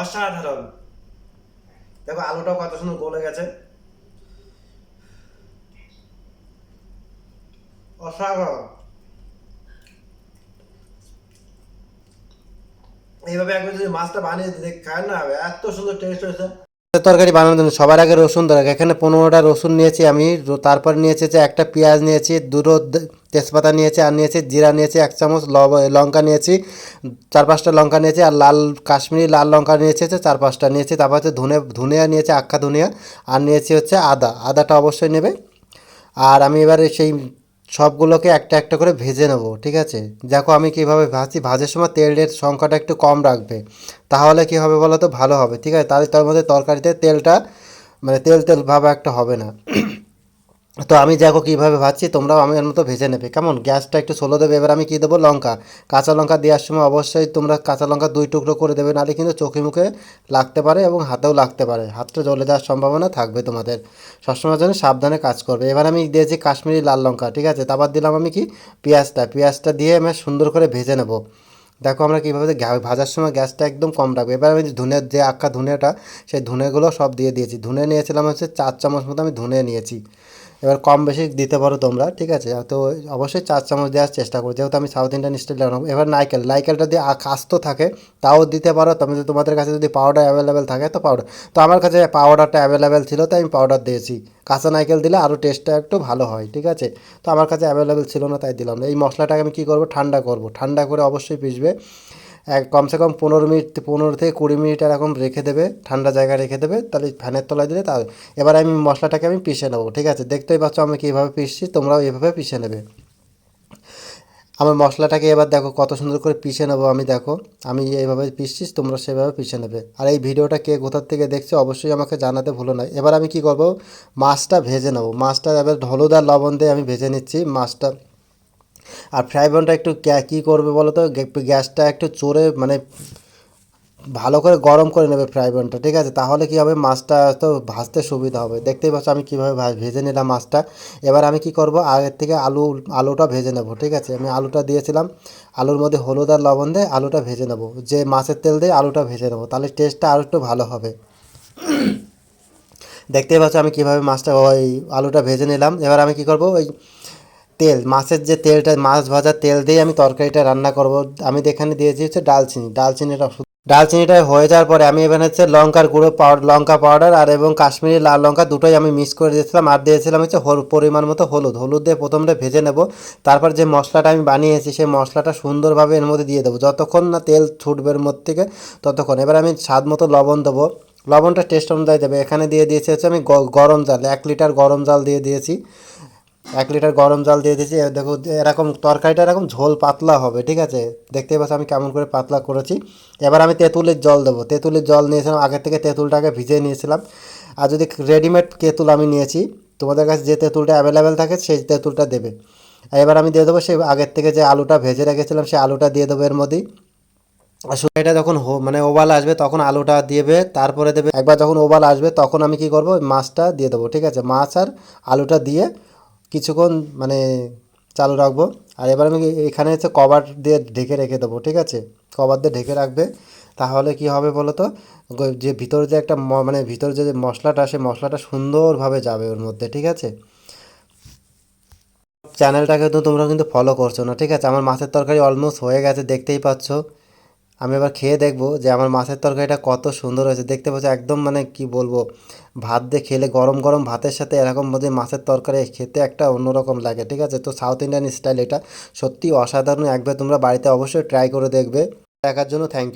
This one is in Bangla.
অসাধারণ। দেখো, আলুটাও কত সুন্দর গলে গেছে। অসাধারণ। এইভাবে একবার যদি মাছটা বানিয়ে খায় না, এত সুন্দর টেস্ট হয়েছে। তরকারি বানানোর জন্য। সবার আগে রসুন দরকার। এখানে পনেরোটা রসুন নিয়েছি আমি। তারপর নিয়েছি যে একটা পেঁয়াজ নিয়েছি, দুটো তেজপাতা নিয়েছি, আর নিয়েছি জিরা নিয়েছি, এক চামচ লঙ্কা নিয়েছি, চার পাঁচটা লঙ্কা নিয়েছি, আর লাল কাশ্মীরি লাল লঙ্কা নিয়েছি হচ্ছে চার পাঁচটা। নিয়েছি তারপর হচ্ছে ধনে ধুনিয়া নিয়েছি আক্কা ধুনিয়া, আর নিয়েছি হচ্ছে আদা। আদাটা অবশ্যই নেবে। আর আমি এবারে সেই সবগুলোকে একটা একটা করে ভেজে নেব, ঠিক আছে? দেখো আমি কীভাবে ভাজছি। ভাজার সময় তেলের সংখ্যাটা একটু কম রাখবে। তাহলে কী হবে বলো তো? ভালো হবে, ঠিক আছে? তাহলে তার মধ্যে তরকারিতে তেলটা মানে তেল তেল ভাবে একটা হবে না। তো আমি দেখো কীভাবে ভাজছি, তোমরাও আমি এর মতো ভেজে নেবে। কেমন? গ্যাসটা একটু স্লো দেবে, এবার আমি কী দেবো? লঙ্কা। কাঁচা লঙ্কা দেওয়ার সময় অবশ্যই তোমরা কাঁচা লঙ্কা দুই টুকরো করে দেবে, নাহলে কিন্তু চোখে মুখে লাগতে পারে এবং হাতেও লাগতে পারে। হাতটা জ্বলে যাওয়ার সম্ভাবনা থাকবে তোমাদের। সবসময় জন্য সাবধানে কাজ করবে। এবার আমি দিয়েছি কাশ্মীরি লাল লঙ্কা, ঠিক আছে? তারপর দিলাম আমি কি? পেঁয়াজটা। পেঁয়াজটা দিয়ে আমি সুন্দর করে ভেজে নেব। দেখো আমরা কীভাবে ভাজার সময় গ্যাসটা একদম কম রাখব। এবার আমি ধুনের যে আক্কা ধুনেটা, সেই ধুনেগুলো সব দিয়ে দিয়েছি। ধুনে নিয়েছিলাম হচ্ছে চার চামচ মতো আমি ধুনে নিয়েছি। এবার কম বেশি দিতে পারো তোমরা, ঠিক আছে? তো অবশ্যই চার চামচ দেওয়ার চেষ্টা করো। যেহেতু আমি সাউথ ইন্ডিয়ান স্টাইল বানাবো এবার নাইকেল নাইকেলটা দিয়ে আস্ত থাকে, তাও দিতে পারো। তুমি তোমাদের কাছে যদি পাউডার অ্যাভেলেবেল থাকে, তো পাউডার তো আমার কাছে পাউডারটা অ্যাভেলেবেল ছিল, তাই আমি পাউডার দিয়েছি। কাঁচা নাইকেল দিলে আরও টেস্টটা একটু ভালো হয়, ঠিক আছে? তো আমার কাছে অ্যাভেলেবেল ছিল না, তাই দিলাম। এই মশলাটাকে আমি কী করব? ঠান্ডা করব। ঠান্ডা করে অবশ্যই পিসবে কমসে কম পনেরো মিনিট, পনেরো থেকে কুড়ি মিনিট এরকম রেখে দেবে, ঠান্ডা জায়গায় রেখে দেবে, তাহলে ফ্যানের তলায় দিলে তা এবার আমি মশলাটাকে আমি পিষে নেব, ঠিক আছে? দেখতেই পাচ্ছ আমি কীভাবে পিসছি তোমরাও এভাবে পিষে নেবে। আমার মশলাটাকে এবার দেখো কত সুন্দর করে পিষে নেব আমি, দেখো, আমি এইভাবে পিসছিস তোমরা সেভাবে পিষে নেবে। আর এই ভিডিওটা কে কোথার থেকে দেখছ অবশ্যই আমাকে জানাতে ভুলো না। এবার আমি কি করব? মাছটা ভেজে নেব। মাছটা এবার হলুদ লবণ দিয়ে আমি ভেজে নিচ্ছি, মাছটা আর ফ্রাই প্যানটা একটু কী করবে বলো তো গ্যাসটা একটু চড়ে মানে ভালো করে গরম করে নেবে ফ্রাই প্যানটা ঠিক আছে? তাহলে কী হবে? মাছটা তো ভাজতে সুবিধা হবে। দেখতেই পাচ্ছ আমি কীভাবে ভেজে নিলাম মাছটা। এবার আমি কি করব? আগের থেকে আলু, আলুটা ভেজে নেব, ঠিক আছে? আমি আলুটা দিয়েছিলাম। আলুর মধ্যে হলুদ আর লবণ দিয়ে আলুটা ভেজে নেব। যে মাছের তেল দিয়ে আলুটা ভেজে নেব, তাহলে টেস্টটা আরও একটু ভালো হবে। দেখতেই পাচ্ছ আমি কীভাবে মাছটা, ওই আলুটা ভেজে নিলাম। এবার আমি কি করব? ওই তেল, মাছের যে তেলটা, মাছ ভাজার তেল দিয়ে আমি তরকারিটা রান্না করব। আমি এখানে দিয়েছি হচ্ছে ডালচিনি। ডালচিনিটা ডালচিনিটা হয়ে যাওয়ার পরে আমি এখানে হচ্ছে লঙ্কার গুঁড়ো পাউডার, লঙ্কা পাউডার আর এবং কাশ্মীরি লাল লঙ্কা দুটোই আমি মিক্স করে দিয়েছিলাম আর দিয়েছিলাম হচ্ছে পরিমাণ মতো হলুদ। হলুদ দিয়ে প্রথমটা ভেজে নেব। তারপর যে মশলাটা আমি বানিয়েছি সেই মশলাটা সুন্দরভাবে এর মধ্যে দিয়ে দেবো। যতক্ষণ না তেল ছুটবে এর মধ্যে থেকে, ততক্ষণ। এবার আমি স্বাদ মতো লবণ দেবো। লবণটা টেস্ট অনুযায়ী দেবে। এখানে দিয়ে দিয়েছি হচ্ছে আমি গরম জল, এক লিটার গরম জল দিয়ে দিয়েছি। এক লিটার গরম জল দিয়ে দিয়েছি। দেখো, এরকম তরকারিটা এরকম ঝোল পাতলা হবে, ঠিক আছে? দেখতেই পাচ্ছ আমি কেমন করে পাতলা করেছি। এবার আমি তেঁতুলের জল দেবো। তেঁতুলের জল নিয়েছিলাম, আগের থেকে তেঁতুলটাকে ভিজিয়ে নিয়েছিলাম। আর যদি রেডিমেড তেঁতুল আমি নিয়েছি, তোমাদের কাছে যে তেঁতুলটা অ্যাভেলেবেল থাকে, সেই তেঁতুলটা দেবে। এবার আমি দিয়ে দেবো সেই আগের থেকে যে আলুটা ভেজে রেখেছিলাম, সেই আলুটা দিয়ে দেবো এর মধ্যেই। এটা যখন মানে ওভাল আসবে, তখন আলুটা দেবে, তারপরে দেবে। একবার যখন ওভাল আসবে, তখন আমি কি করব? মাছটা দিয়ে দেবো, ঠিক আছে? মাছ আর আলুটা দিয়ে কিছুক্ষণ মানে চালু রাখব। আর এবার আমি এখানে হচ্ছে কভার দিয়ে ঢেকে রেখে দেবো, ঠিক আছে? কভার দিয়ে ঢেকে রাখবে। তাহলে কি হবে বলো তো যে ভিতরে যে একটা মানে ভিতরে যে মশলাটা সে মশলাটা সুন্দরভাবে যাবে ওর মধ্যে, ঠিক আছে? চ্যানেলটাকে তো তোমরা কিন্তু ফলো করছ না, ঠিক আছে? আমার মাছের তরকারি অলমোস্ট হয়ে গেছে, দেখতেই পাচ্ছ। আমি এবার খেয়ে দেখব যে আমার মাছের তরকারিটা কত সুন্দর হয়েছে। দেখতে পাচ্ছি, একদম মানে কি বলব, ভাত দিয়ে খেলে গরম গরম ভাতের সাথে এরকম মধ্যে মাছের তরকারি খেতে একটা অন্যরকম লাগে, ঠিক আছে? তো সাউথ ইন্ডিয়ান স্টাইল এটা। সত্যি অসাধারণ, একবার তোমরা বাড়িতে অবশ্যই ট্রাই করে দেখবে। দেখার জন্য থ্যাংক ইউ